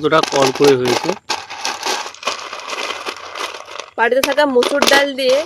কতটা কড়কড়ে হয়েছে। বাড়িতে থাকা মুসুর ডাল দিয়ে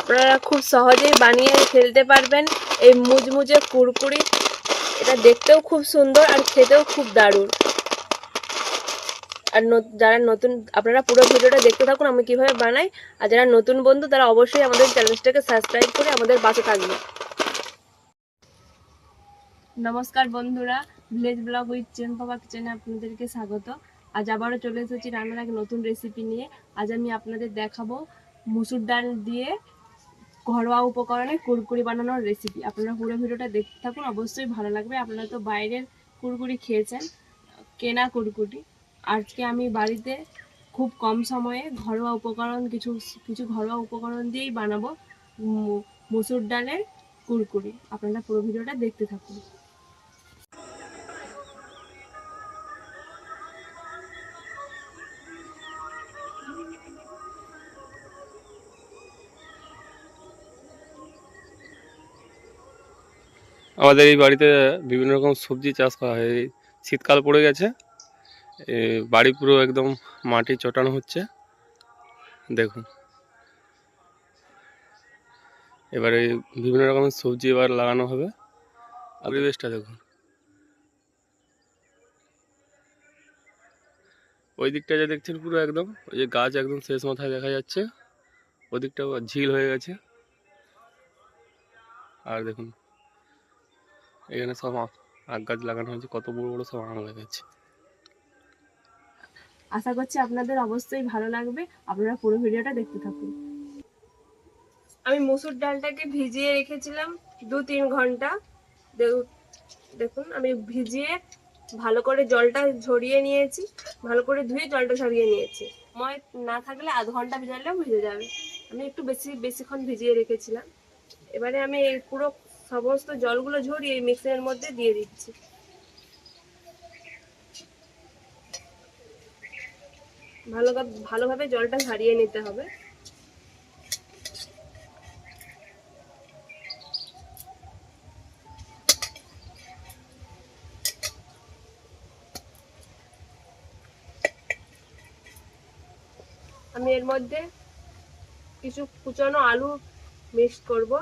আপনারা খুব সহজেই বানিয়ে ফেলতে পারবেন এই মুচমুচে কুরকুরি। এটা দেখতেও খুব সুন্দর আর খেতেও খুব দারুণ। আর যারা নতুন আপনারা পুরো ভিডিওটা দেখতে থাকুন আমি কীভাবে বানাই। আর যারা নতুন বন্ধু তারা অবশ্যই আমাদের চ্যানেলটাকে সাবস্ক্রাইব করে আমাদের পাশে থাকবে নমস্কার বন্ধুরা ভিলেজ ব্লগ উইথ চেন পাপা কিচেনে আপনাদেরকে স্বাগত। আজ আবারও চলে এসেছি রান্নার এক নতুন রেসিপি নিয়ে। আজ আমি আপনাদের দেখাবো মুসুর ডাল দিয়ে ঘরোয়া উপকরণে কুরকুরি বানানোর রেসিপি আপনারা পুরো ভিডিওটা দেখতে থাকুন, অবশ্যই ভালো লাগবে। আপনারা তো বাইরের কুরকুরি খেয়েছেন, কেনা কুরকুরি। আজকে আমি বাড়িতে খুব কম সময়ে ঘরোয়া উপকরণ, কিছু কিছু ঘরোয়া উপকরণ দিয়েই বানাবো মুসুর ডালের কুরকুরি। আপনারা পুরো ভিডিওটা দেখতে থাকুন। আমাদের এই বাড়িতে বিভিন্ন রকম সবজি চাষ করা হয়। শীতকাল পড়ে গেছে বাড়ি পুরো একদম মাটি চটানো হচ্ছে। দেখুন। এবারে বিভিন্ন রকমের সবজি এবার লাগানো হবে। পরিবেশটা দেখুন। ওই দিকটা যে দেখছেন পুরো একদম, ওই যে গাছ একদম শেষ মাথায় দেখা যাচ্ছে। ওদিকটা ঝিল হয়ে গেছে। আর দেখুন। এখানে সব আখ গাছ লাগানো হয়েছে কত বড় বড় সব আম লাগাচ্ছে। আশা করছি আপনাদের অবশ্যই ভালো লাগবে। আপনারা পুরো ভিডিওটা দেখতে থাকুন। আমি মুসুর ডালটাকে ভিজিয়ে রেখেছিলাম দু তিন ঘণ্টা। দেউ- দেখুন আমি ভিজিয়ে ভালো করে জলটা ঝরিয়ে নিয়েছি। ভালো করে ধুয়ে জলটা ঝরিয়ে নিয়েছি। সময় না থাকলে আধ ঘণ্টা ভিজালেও ভিজে যাবে। আমি একটু বেশি বেশিক্ষণ ভিজিয়ে রেখেছিলাম। এবারে আমি পুরো সমস্ত জলগুলো ঝরিয়ে এই মিক্সারের মধ্যে দিয়ে দিচ্ছি। ভালো ভালোভাবে জলটা ঝরিয়ে নিতে হবে। আমি এর মধ্যে কিছু কুচানো আলু মিক্স করব।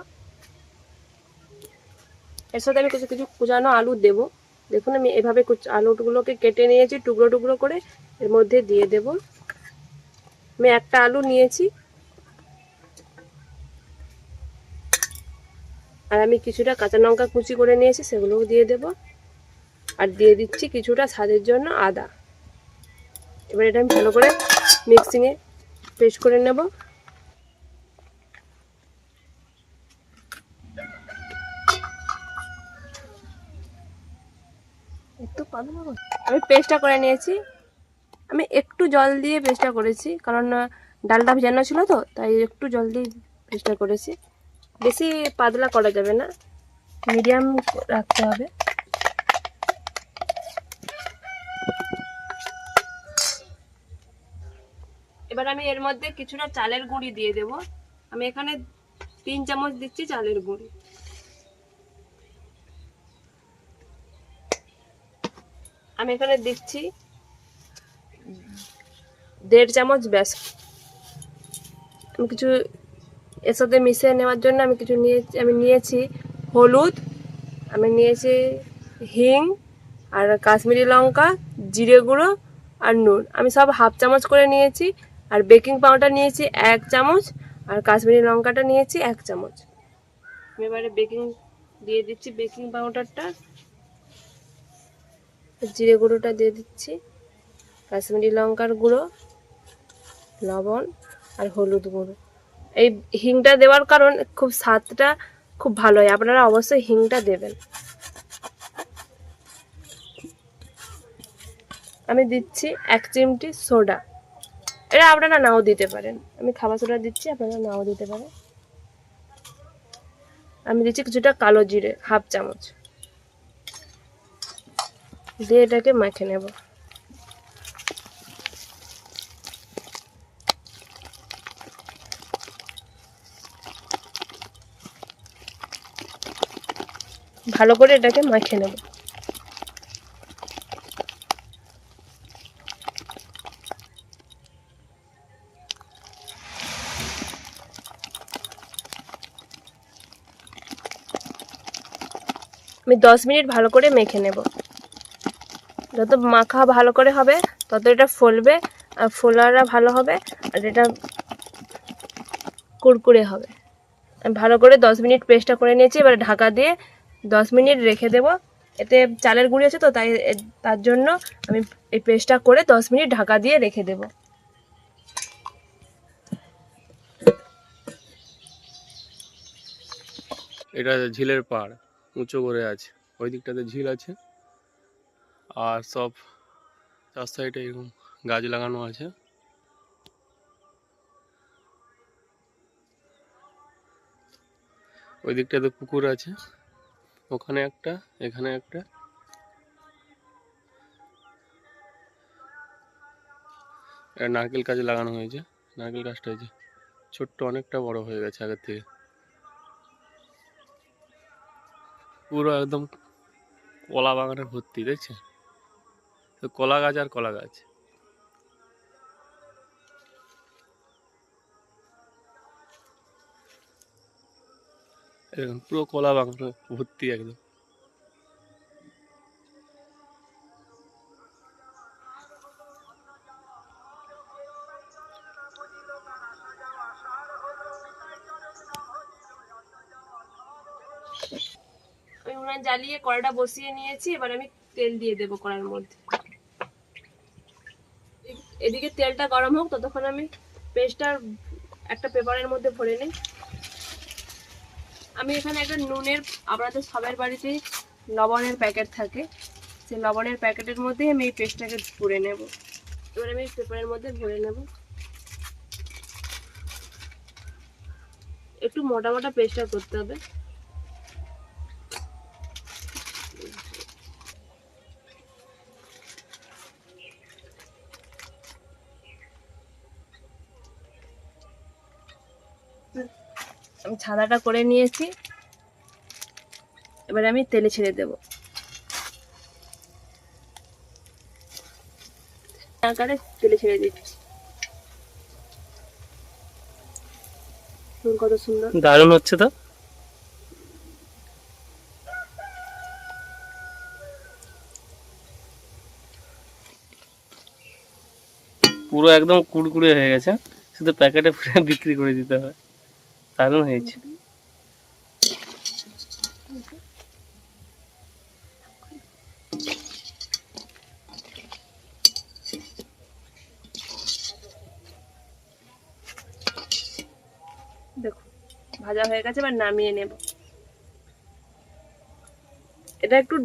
এর সাথে আমি কিছু কিছু কুচানো আলু দেব। দেখুন, আমি এভাবে আলুগুলোকে কেটে নিয়েছি, টুকরো টুকরো করে এর মধ্যে দিয়ে দেব। আমি একটা আলু নিয়েছি। আর আমি কিছুটা কাঁচা লঙ্কা কুচি করে নিয়েছি, সেগুলোও দিয়ে দেব। আর দিয়ে দিচ্ছি কিছুটা স্বাদের জন্য আদা। এবার এটা আমি ভালো করে মিক্সিংয়ে পেস্ট করে নেব একটু পাবে না গো? আমি পেস্টটা করে নিয়েছি। আমি একটু জল দিয়ে পেস্টটা করেছি, কারণ ডালটা ভেজানো ছিল তো, তাই একটু জল দিয়ে পেস্টটা করেছি। বেশি পাতলা করা যাবে না, মিডিয়াম রাখতে হবে। এবার আমি এর মধ্যে কিছুটা চালের গুঁড়ি দিয়ে দেব। আমি এখানে তিন চামচ দিচ্ছি চালের গুঁড়ি। আমি এখানে দিচ্ছি দেড় চামচ ব্যাস। আমি কিছু এর সাথে মিশিয়ে নেওয়ার জন্য আমি কিছু নিয়েছি আমি নিয়েছি হলুদ, আমি নিয়েছি হিং আর কাশ্মীরি লঙ্কা, জিরে গুঁড়ো আর নুন। আমি সব হাফ চামচ করে নিয়েছি আর বেকিং পাউডার নিয়েছি এক চামচ আর কাশ্মীরি লঙ্কাটা নিয়েছি এক চামচ। এবারে বেকিং, দিয়ে দিচ্ছি বেকিং পাউডারটা। জিরে গুঁড়োটা দিয়ে দিচ্ছি, কাশ্মীরি লঙ্কার গুঁড়ো, লবণ আর হলুদ গুঁড়ো। এই হিংটা দেওয়ার কারণ খুব স্বাদটা খুব ভালো হয়, আপনারা অবশ্যই হিংটা দেবেন। আমি দিচ্ছি এক চিমটি সোডা। এটা আপনারা নাও দিতে পারেন। আমি খাবার সোডা দিচ্ছি, আপনারা নাও দিতে পারেন। আমি দিচ্ছি কিছুটা কালো জিরে, হাফ চামচ। দিয়ে এটাকে মাখে নেব। ভালো করে এটাকে মাখে নেব। আমি দশ মিনিট ভালো করে মেখে নেব। যত মাখা ভালো করে হবে, তত এটা ফলবে, আর ফোলাটা ভালো হবে, আর এটা কুড়কুড়ে হবে। ভালো করে দশ মিনিট পেস্টটা করে নিয়েছি, এবার ঢাকা দিয়ে দশ মিনিট রেখে দেব। এতে চালের গুঁড়ি আছে তো, তাই তার জন্য আমি এই পেস্টটা করে দশ মিনিট ঢাকা দিয়ে রেখে দেব। এটা ঝিলের পাড়, উঁচু করে আছে। ওই দিকটাতে ঝিল আছে। আর সব চার সাইডে এরকম গাছ লাগানো আছে। ওই দিকটাতে পুকুর আছে, ওখানে একটা, এখানে একটা। নারকেল গাছ লাগানো হয়েছে, নারকেল গাছটা হয়েছে ছোট্ট অনেকটা বড় হয়ে গেছে আগের থেকে। পুরো একদম কলা বাগানে ভর্তি, দেখছেন? তো কলা গাছ আর কলা গাছ। পুরো কলা বাগানে ভর্তি একদম। উনান জ্বালিয়ে কড়াটা বসিয়ে নিয়েছি, এবার আমি তেল দিয়ে দেবো কড়ার মধ্যে। এদিকে তেলটা গরম হোক, ততক্ষণ আমি পেস্টটা একটা পেপারের মধ্যে ভরে নিই। আমি এখানে একটা নুনের, আপনাদের সবার বাড়িতে লবণের প্যাকেট থাকে। সেই লবণের প্যাকেটের মধ্যে আমি এই পেস্টটাকে ভরে নেব। এবার আমি পেপারের মধ্যে ভরে নেব। একটু মোটা মোটা পেস্টটা করতে হবে। ছানাটা করে নিয়েছি। এবারে আমি তেলে ছেড়ে দেব। আকারে তেলে ছেড়ে দিচ্ছি। কত সুন্দর। দারুণ হচ্ছে তো। পুরো একদম কুড়কুড়ে হয়ে গেছে। শুধু প্যাকেটে ফুটে বিক্রি করে দিতে হবে দারুণ হয়েছে। ভাজা হয়ে গেছে, এবার নামিয়ে নেব। এটা একটু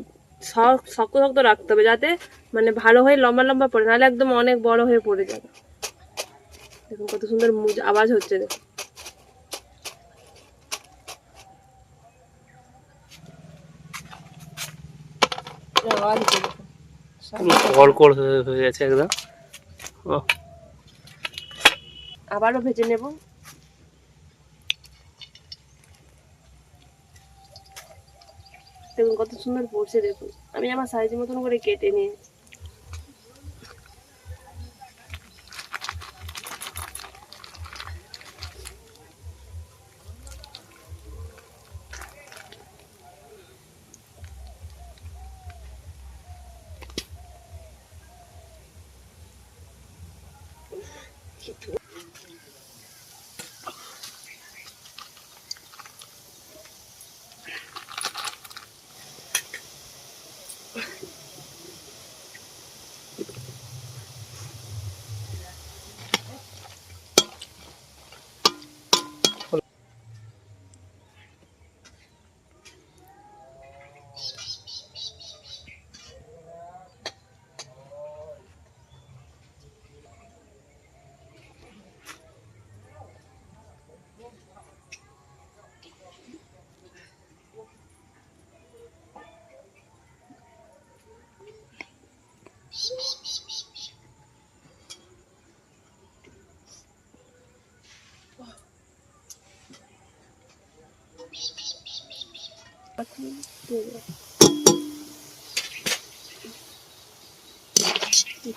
শক্ত শক্ত রাখতে হবে, যাতে মানে ভালো হয়ে লম্বা লম্বা নাহলে একদম অনেক বড় হয়ে যাবে। কত সুন্দর আওয়াজ হচ্ছে, দেখুন। একদম। ও আবারও ভেজে নেব। দেখুন কত সুন্দর পড়ছে দেখুন। আমি আমার সাইজ মতন করে কেটে নিয়ে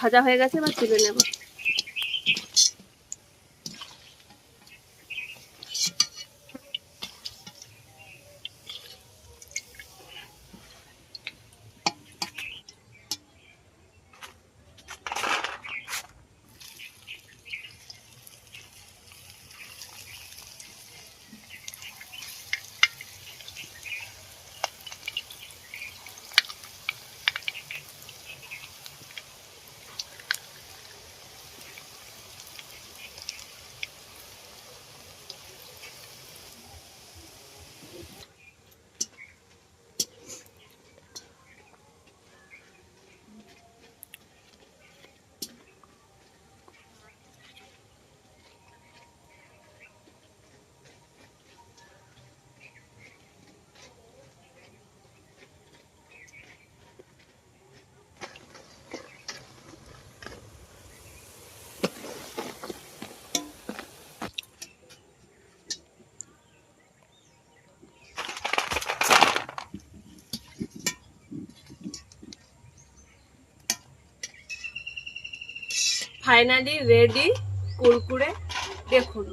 ভাজা হয়ে গেছে বা তুলে নেব। Finally ready Kurkure. দেখুন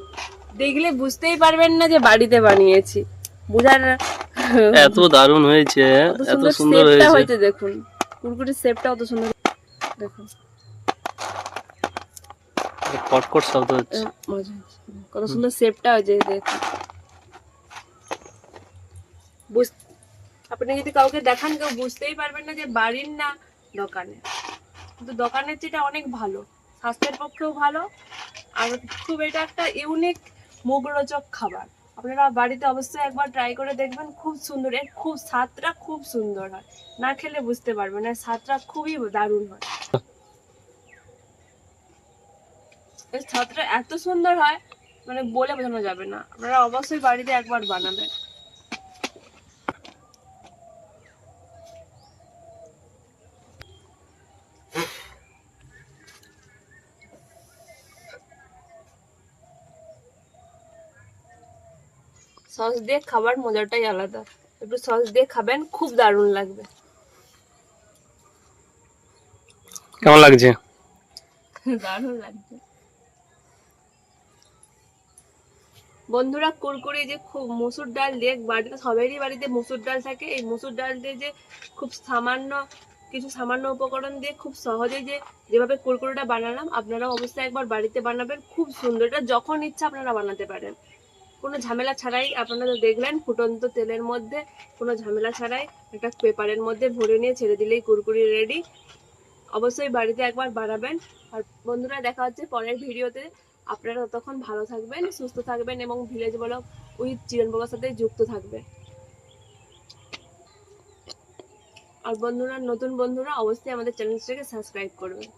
দেখলে বুঝতেই পারবেন না যে বাড়িতে বানিয়েছি। বুঝার এত দারুণ হয়েছে এত সুন্দর হয়েছে। দেখুন। কুরকুরের শেপটা অত সুন্দর। দেখুন। কটকট শব্দ হচ্ছে। কত সুন্দর শেপটা হয়েছে দেখুন। আপনি যদি কাউকে দেখান কেউ বুঝতেই পারবেন না যে বাড়ির না দোকানে কিন্তু দোকানের যেটা অনেক ভালো। স্বাস্থ্যের পক্ষেও ভালো। আর খুব এটা একটা ইউনিক মুখরোচক খাবার। আপনারা বাড়িতে অবশ্যই একবার ট্রাই করে দেখবেন, খুব সুন্দর। এর খুব স্বাদটা খুব সুন্দর হয়। না খেলে বুঝতে পারবেন আর স্বাদটা খুবই দারুণ হয়। এর স্বাদটা এত সুন্দর হয় মানে বলে বোঝানো যাবে না। আপনারা অবশ্যই বাড়িতে একবার বানাবেন। সস দিয়ে খাবার মজাটাই আলাদা। একটু সস দিয়ে খাবেন খুব দারুণ লাগবে। কেমন লাগছে? দারুণ লাগছে। বন্ধুরা কুরকুরে যে খুব মসুর ডাল দিয়ে বাড়িতে সবারই বাড়িতে মসুর ডাল থাকে। এই মসুর ডাল দিয়ে যে খুব সামান্য কিছু সামান্য উপকরণ দিয়ে খুব সহজে যে যেভাবে কুরকুরেটা বানালাম আপনারা অবশ্যই একবার বাড়িতে বানাবেন। খুব সুন্দর এটা যখন ইচ্ছা আপনারা বানাতে পারেন। কোনো ঝামেলা ছাড়াই আপনারা দেখলেন, ফুটন্ত তেলের মধ্যে কোনো ঝামেলা ছাড়াই একটা পেপারের মধ্যে ভরে নিয়ে ছেড়ে দিলেই কুরকুরি রেডি অবশ্যই বাড়িতে একবার বানাবেন। আর বন্ধুরা, দেখা হচ্ছে পরের ভিডিওতে। আপনারা ততক্ষণ ভালো থাকবেন, সুস্থ থাকবেন এবং ভিলেজ ব্লগ উইথ চিরন বাবার সাথে যুক্ত থাকবেন। আর বন্ধুরা, নতুন বন্ধুরা অবশ্যই আমাদের চ্যানেলটাকে সাবস্ক্রাইব করবেন।